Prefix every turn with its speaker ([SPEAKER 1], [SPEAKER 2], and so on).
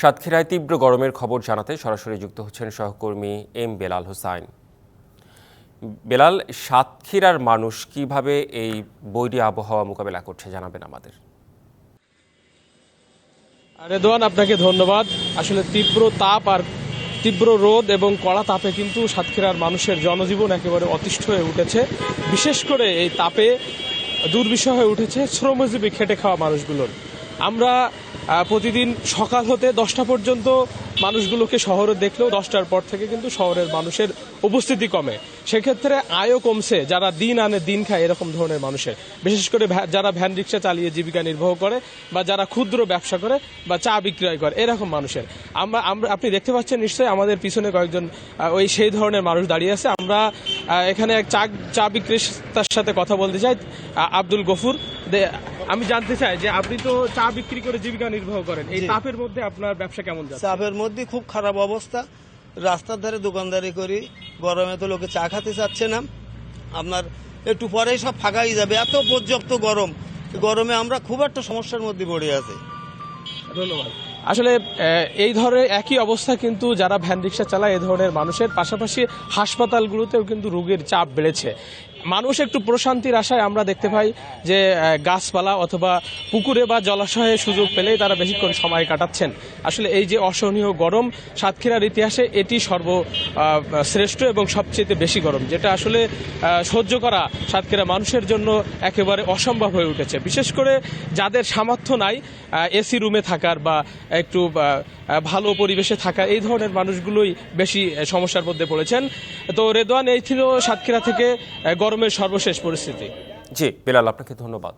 [SPEAKER 1] সাতক্ষীরায় তীব্র গরমের খবর জানাতে সরাসরি যুক্ত হচ্ছেন সহকর্মী এম বেলাল হোসাইন। বেলাল, সাতক্ষীরার মানুষ কীভাবে এই বৈরী আবহাওয়া মোকাবেলা করছে জানাবেন আমাদের।
[SPEAKER 2] রেদওয়ান আপনাকে ধন্যবাদ। আসলে তীব্র তাপ আর তীব্র রোদ এবং কড়া তাপে কিন্তু সাতক্ষীরার মানুষের জনজীবন একেবারে অতিষ্ঠ হয়ে উঠেছে। বিশেষ করে এই তাপে দুর্বিষহ হয়ে উঠেছে শ্রমজীবী খেটে খাওয়া মানুষগুলোর। আমরা প্রতিদিন সকাল হতে দশটা পর্যন্ত মানুষগুলোকে শহরে দেখলেও দশটার পর থেকে কিন্তু শহরের মানুষের উপস্থিতি কমে। সেক্ষেত্রে আয়ও কমছে, যারা দিন আনে দিন খায় এরকম ধরনের মানুষের। বিশেষ করে যারা ভ্যান রিক্সা চালিয়ে জীবিকা নির্বাহ করে বা যারা ক্ষুদ্র ব্যবসা করে বা চা বিক্রয় করে, এরকম মানুষের। আমরা আমরা, আপনি দেখতে পাচ্ছেন নিশ্চয়ই আমাদের পিছনে কয়েকজন ওই সেই ধরনের মানুষ দাঁড়িয়ে আছে। আমরা এখানে এক চা চা বিক্রেতার সাথে কথা বলতে চাই আব্দুল গফুর। আমি জানতে চাই যে আপনি তো চা বিক্রি করে জীবিকা নির্বাহ করেন এই তাপের মধ্যে আপনার ব্যবসা কেমন যাচ্ছে?
[SPEAKER 3] চাপের মধ্যে খুব খারাপ অবস্থা। রাস্তার ধারে দোকানদারি করি গরমে তো লোকে চা খেতে চাচ্ছে না। আপনার একটু পরেই সব ফাঁকাই যাবে এত পর্যাপ্ত গরম। গরমে আমরা খুব একটা সমস্যার মধ্যে পড়ে আছি।
[SPEAKER 2] ধন্যবাদ। আসলে এই ধরনের একই অবস্থা কিন্তু যারা ভ্যান রিক্সা চালায়, এই ধরনের মানুষের। পাশাপাশি হাসপাতালগুলোতেও কিন্তু রোগীর চাপ বেড়েছে। মানুষ একটু প্রশান্তির আশায় আমরা দেখতে পাই যে গাছপালা অথবা পুকুরে বা জলাশয়ে সুযোগ পেলেই তারা বেশিক্ষণ সময় কাটাচ্ছেন। আসলে এই যে অসহনীয় গরম সাতক্ষীরার ইতিহাসে এটি সর্ব শ্রেষ্ঠ এবং সবচেয়ে বেশি গরম, যেটা আসলে সহ্য করা সাতক্ষীরা মানুষের জন্য একেবারে অসম্ভব হয়ে উঠেছে। বিশেষ করে যাদের সামর্থ্য নাই এসি রুমে থাকার বা একটু ভালো পরিবেশে থাকা, এই ধরনের মানুষগুলোই বেশি সমস্যার মধ্যে পড়েছেন। তো রেদোয়ান, এই ছিল সাতক্ষীরা থেকে গরমের সর্বশেষ পরিস্থিতি।
[SPEAKER 1] জি বেলাল আপনাকে ধন্যবাদ।